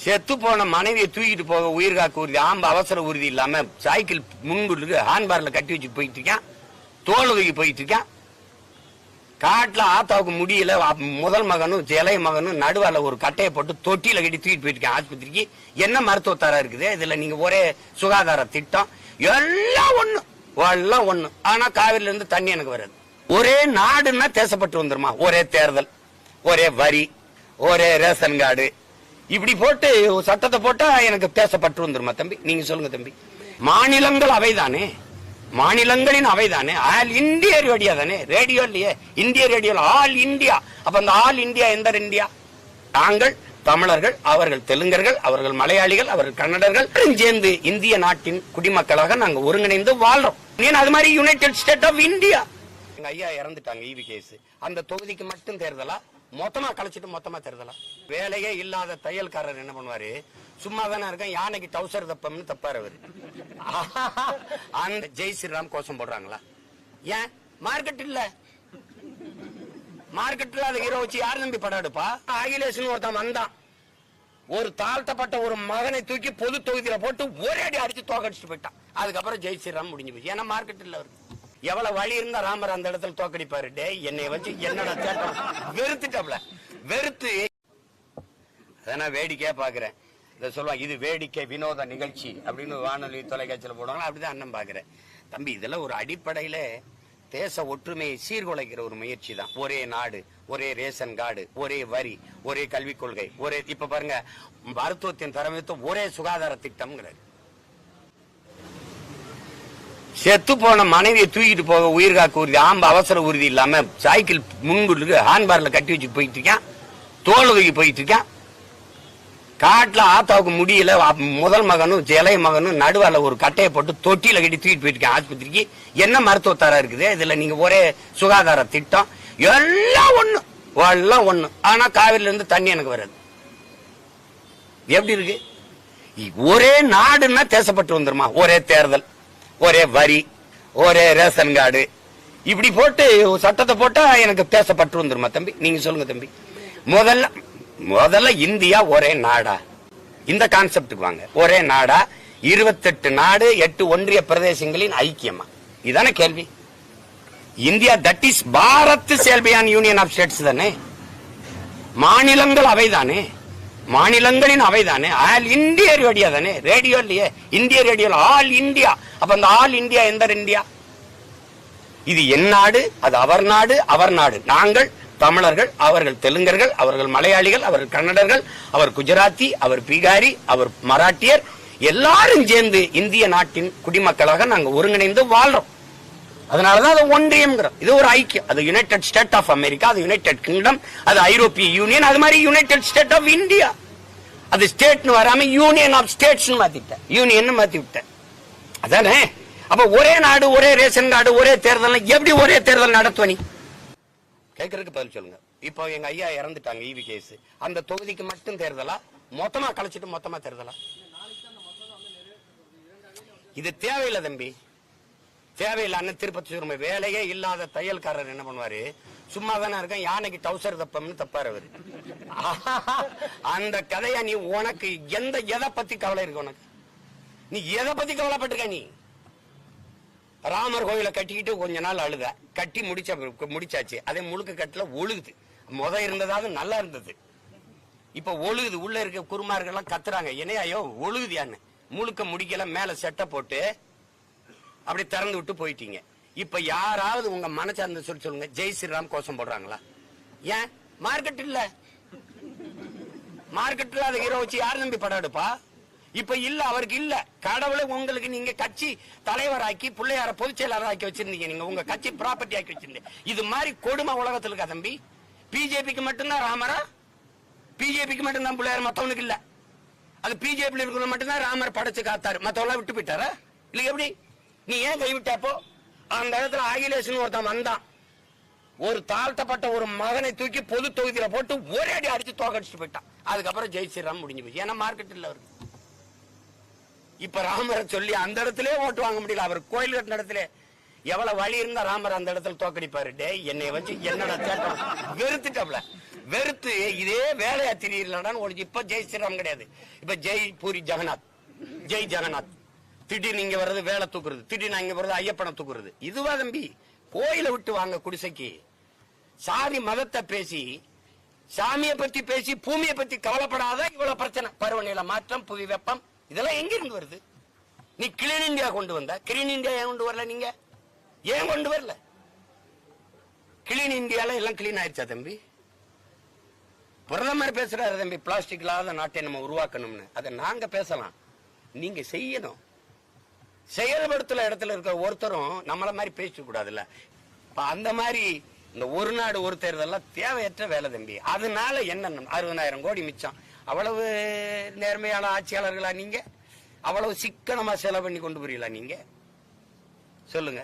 செத்து போன மனைவியை தூக்கிட்டு போக உயிர் காக்க உறுதி ஆம்பு அவசர உறுதி இல்லாம சைக்கிள் முன்புக்கு ஹாண்ட்பார்ல கட்டி வச்சு போயிட்டு இருக்கான். தோல் தூக்கி போயிட்டு இருக்கான். காட்டுல ஆத்தாவுக்கு முடியல. முதல் மகனும் இளைய மகனும் நடுவால ஒரு கட்டையை போட்டு தொட்டியில கட்டி தூக்கிட்டு போயிட்டு இருக்கேன் ஆஸ்பத்திரிக்கு. என்ன மருத்துவத்தாரா இருக்குது? இதுல நீங்க ஒரே சுகாதார திட்டம். எல்லாம் ஒண்ணு. எல்லாம் ஒண்ணு. ஆனா காவிரில இருந்து தண்ணி எனக்கு வராது. ஒரே நாடுன்னா தேசப்பட்டு வந்துருமா? ஒரே தேர்தல். ஒரே வரி. ஒரே ரேஷன் கார்டு. இப்படி போட்டு சட்டத்தை போட்டா எனக்கு பேசப்பட்டு வந்துருமா தம்பி? நீங்க சொல்லுங்க தம்பி. மாநிலங்கள் அவைதானே? மாநிலங்களின் அவைதானே? ஆல் இந்திய ரேடியோ தானே? ரேடியோ இல்லையே. இந்திய ரேடியோ ஆல் இந்தியா. அப்ப அந்த ஆல் இந்தியா எந்த இந்தியா நாங்கள் தமிழர்கள் அவர்கள் தெலுங்கர்கள் அவர்கள் மலையாளிகள் அவர்கள் கன்னடர்கள் சேர்ந்து இந்திய நாட்டின் குடிமக்களாக நாங்கள் ஒருங்கிணைந்து வாழ்றோம். ஏன்னா அது மாதிரி யுனைடெட் ஸ்டேட் ஆஃப் இந்தியா எங்க ஐயா இறந்துட்டாங்க ஈவி கேஸ். அந்த தொகுதிக்கு மட்டும் தேர்தலா? மொத்தமா கழிச்சிட்டு மொத்தமா தேர்தலா? வேலையே இல்லாத தையல்காரர் என்ன பண்ணுவாரு? சும்மா தானே இருக்கேன் யானைக்கு டவுசர் தப்பம்னு தப்பாரு அவரு. அந்த ஜெய் ஸ்ரீராம் கோஷம் போடுறாங்களா? ஏன்? மார்க்கெட் இல்ல. மார்க்கெட்ல அது ஹீரோ வச்சு யார் நம்பி படம் எடுப்பா? அகிலேஷன் ஒருத்தன் வந்தான். ஒரு தாழ்த்தப்பட்ட ஒரு மகனை தூக்கி பொது தொகுதியில போட்டு ஒரே அடி அடிச்சு தோக்கடிச்சுட்டு போயிட்டான். அதுக்கப்புறம் ஜெய் ஸ்ரீராம் முடிஞ்சு போச்சு. ஏன்னா மார்க்கெட் இல்ல அவருக்கு. எவ்வளவு வழி இருந்தா ராமர் அந்த இடத்துல தோக்கடிப்பாரு? டே என்னை வச்சு என்னோட சேட்டம் வெறுத்துட்டப்ல வெறுத்து அதனா வேடிக்கையா பாக்குறேன். இதை சொல்லுவாங்க இது வேடிக்கை வினோத நிகழ்ச்சி அப்படின்னு வானொலி தொலைக்காட்சியில் போடுவாங்க அப்படிதான் அண்ணன் பாக்குறேன். தம்பி இதெல்லாம் ஒரு அடிப்படையில தேச ஒற்றுமையை சீர்குலைக்கிற ஒரு முயற்சி தான் ஒரே நாடு ஒரே ரேஷன் கார்டு ஒரே வரி ஒரே கல்விக் கொள்கை ஒரே இப்ப பாருங்க மருத்துவத்தின் தரமித்து ஒரே சுகாதார திட்டம்ங்கிறது. செத்து போன மனைவியை தூக்கிட்டு போக உயிர் காக்க உறுதி ஆம்பு அவசர உறுதி இல்லாம சைக்கிள் முன்புக்கு ஹாண்ட்பார்ல கட்டி வச்சு போயிட்டு இருக்கான். தோல் தூக்கி போயிட்டு இருக்கான். காட்டுல ஆத்தாவுக்கு முடியல முதல் மகனும் இளைய மகனும் நடுவால ஒரு கட்டையை போட்டு தொட்டியில கட்டி தூக்கிட்டு போயிட்டு ஆஸ்பத்திரிக்கு. என்ன மருத்துவத்தாரா இருக்குது? இதுல நீங்க ஒரே சுகாதார திட்டம். எல்லாம் ஒண்ணு எல்லாம் ஒண்ணு. ஆனா காவிரில இருந்து தண்ணி எனக்கு வராது. எப்படி இருக்கு? ஒரே நாடுன்னா தேசப்பட்டு வந்துருமா? ஒரே தேர்தல். ஒரே வரி ஒரே ரேஷன் கார்டு. இப்படி போட்டு சட்டத்தை போட்டா எனக்கு பேசப்பட்டு வந்துருமா தம்பி? நீங்க சொல்லுங்க தம்பி. முதல்ல முதல்ல இந்தியா ஒரே நாடா. இந்த கான்செப்டுக்கு வாங்க. ஒரே நாடா. இருபத்தெட்டு நாடு எட்டு ஒன்றிய பிரதேசங்களின் ஐக்கியமா? இதுதானே கேள்வி. India that is Bharat shall be a union of states தானே? மாநிலங்கள் அவைதானே? மாநிலங்களின் அவைதானே? ஆல் இந்திய ரேடியோ தானே? ரேடியோ இல்லையே. இந்திய ரேடியோ ஆல் இந்தியா. அப்ப அந்த ஆல் இந்தியா எந்த இந்தியா? இது என் நாடு அது அவர் நாடு அவர் நாடு. நாங்கள் தமிழர்கள் அவர்கள் தெலுங்கர்கள் அவர்கள் மலையாளிகள் அவர்கள் கன்னடர்கள் அவர் குஜராத்தி அவர் பீகாரி அவர் மராட்டியர் எல்லாரும் சேர்ந்து இந்திய நாட்டின் குடிமக்களாக நாங்க ஒருங்கிணைந்து வாழ்றோம். அதனாலதான் அது ஒன்றியம்ங்கிறோம். இது ஒரு ஐக்கியம். அது யுனைடெட் ஸ்டேட் ஆஃப் அமெரிக்கா அது யுனைடெட் கிங்டம் அது ஐரோப்பிய யூனியன் அது மாதிரி யுனைடெட் ஸ்டேட் ஆஃப் இந்தியா அது ஸ்டேட்னு வராம யூனியன் ஆஃப் ஸ்டேட்ஸ் மாத்திட்டேன். யூனியன் மாத்தி விட்டேன். அதானே? அப்ப ஒரே நாடு ஒரே ரேஷன் கார்டு ஒரே தேர்தல் எப்படி ஒரே தேர்தல் நடத்துவனி? கேட்கறதுக்கு பதில் சொல்லுங்க. இப்போ எங்க ஐயா இறந்துட்டாங்க ஈவி கேஸ் அந்த தொகுதிக்கு மட்டும் தேர்தலா? மொத்தமா கழிச்சிட்டு மொத்தமா தேர்தலா? இது தேவையில்லை தம்பி. தேவையில்லை அண்ணன் திருப்பதி சுருமை. வேலையே இல்லாத தையல்காரர் என்ன பண்ணுவாரு? சும்மா தானே இருக்கேன் யானைக்கு டவுசர் தப்பம்னு தப்பாரு அவரு. அந்த கதைய நீ உனக்கு எந்த எதை பத்தி கவலை இருக்கு உனக்கு? நீ எதை பத்தி கவலைப்பட்டிருக்க நீ? ராமர் கோயிலை கட்டிக்கிட்டு கொஞ்ச நாள் அழுத. கட்டி முடிச்ச முடிச்சாச்சு. அதே முழுக்க கட்டில ஒழுகுது. முத இருந்ததாவது நல்லா இருந்தது. இப்ப ஒழுகுது. உள்ள இருக்க குருமார்கள்லாம் கத்துறாங்க. என்னையோ ஒழுகுதியான்னு. முழுக்க முடிக்கல மேல செட்டை போட்டு அப்படி திறந்து விட்டு போயிட்டீங்க. இப்ப யாராவது உங்க மனசார்ந்த சொல்லி சொல்லுங்க. ஜெய் ஸ்ரீராம் கோஷம் போடுறாங்களா? ஏன்? மார்க்கெட் இல்ல. மார்க்கெட்ல அது ஹீரோ வச்சு யார் நம்பி படம் எடுப்பா? இப்ப இல்ல அவருக்கு இல்ல. கடவுளை உங்களுக்கு நீங்க கட்சி தலைவராக்கி பிள்ளையார பொதுச் செயலாளர் ஆக்கி வச்சிருந்தீங்க நீங்க. உங்க கட்சி ப்ராப்பர்ட்டி ஆக்கி வச்சிருந்தீங்க. இது மாதிரி கொடுமை உலகத்துல இருக்கா தம்பி? பிஜேபிக்கு மட்டும்தான் ராமரா? பிஜேபிக்கு மட்டும்தான் பிள்ளையார் மத்தவனுக்கு இல்ல. அது பிஜேபி இருக்கிற மட்டும்தான் ராமர் படைச்சு காத்தாரு. மத்தவெல்லாம் விட்டு போயிட்டாரா? இல்ல எப்படி? நீ ஏன் கைவிட்டப்போ அந்த இடத்துல அகிலேஷன் ஒருத்தன் வந்தான். ஒரு தாழ்த்தப்பட்ட ஒரு மகனை தூக்கி பொது தொகுதியில போட்டு ஒரே அடி அடிச்சு தோக்கடிச்சுட்டு போயிட்டான். அதுக்கப்புறம் ஜெய் ஸ்ரீராம் முடிஞ்சு போச்சு. ஏன்னா மார்க்கெட் இல்ல அவருக்கு. இப்ப ராமரை சொல்லி அந்த இடத்துல ஓட்டு வாங்க முடியல. அவர் கோயில் கட்டின இடத்துல எவ்வளவு வழி இருந்தா ராமர் அந்த இடத்துல தோக்கடிப்பாரு. டே என்னை வச்சு என்னடா சேட்டம் வெறுத்துட்டப்ல வெறுத்து இதே வேலையா தெரியலடான்னு ஒழிச்சு இப்ப ஜெய் ஸ்ரீராம் கிடையாது. இப்ப ஜெய் பூரி ஜெகநாத். ஜெய் ஜெகநாத். திடீர்னு இங்க வர்றது வேலை தூக்குறது திடீர்னு அங்க வர்றது ஐயப்பனை தூக்குறது. இதுவா தம்பி? கோயிலை விட்டு வாங்க குடிசைக்கு. சாதி மதத்தை பேசி சாமியை பத்தி பேசி பூமியை பத்தி கவலைப்படாத இவ்வளவு பிரச்சனை. பருவநிலை மாற்றம் புவி வெப்பம் இதெல்லாம் எங்க இருந்து வருது? நீ கிளீன் இந்தியா கொண்டு வந்த. கிளீன் இந்தியா ஏன் கொண்டு வரல நீங்க? ஏன் கொண்டு வரல? கிளீன் இந்தியால எல்லாம் கிளீன் ஆயிடுச்சா தம்பி? பிரதமர் பேசுறாரு தம்பி பிளாஸ்டிக் இல்லாத நாட்டை நம்ம உருவாக்கணும்னு. அதை நாங்க பேசலாம். நீங்க செய்யணும். செயல்படுத்துற இடத்துல இருக்கிற ஒருத்தரும் நம்மள மாதிரி பேசக்கூடாதுல்ல அந்த மாதிரி இந்த ஒரு நாடு ஒரு தேர்தலாம் தேவையற்ற வேலை தம்பி. அதனால என்ன அறுபதாயிரம் கோடி மிச்சம். அவ்வளவு நேர்மையான ஆட்சியாளர்களா நீங்க? அவ்வளவு சிக்கனமா செலவு பண்ணி கொண்டு போறீங்களா நீங்க? சொல்லுங்க.